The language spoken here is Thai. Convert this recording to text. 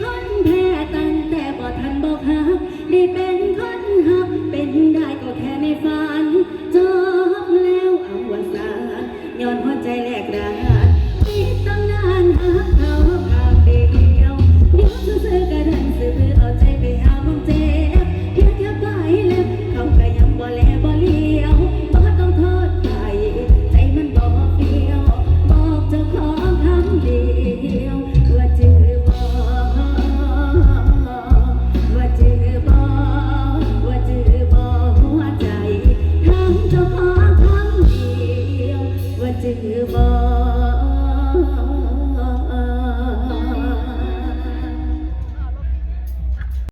คนแพ้ตั้งแต่บ่ทันบอหัได้เป็นคนหักเป็นได้ก็แค่ในฝัน love.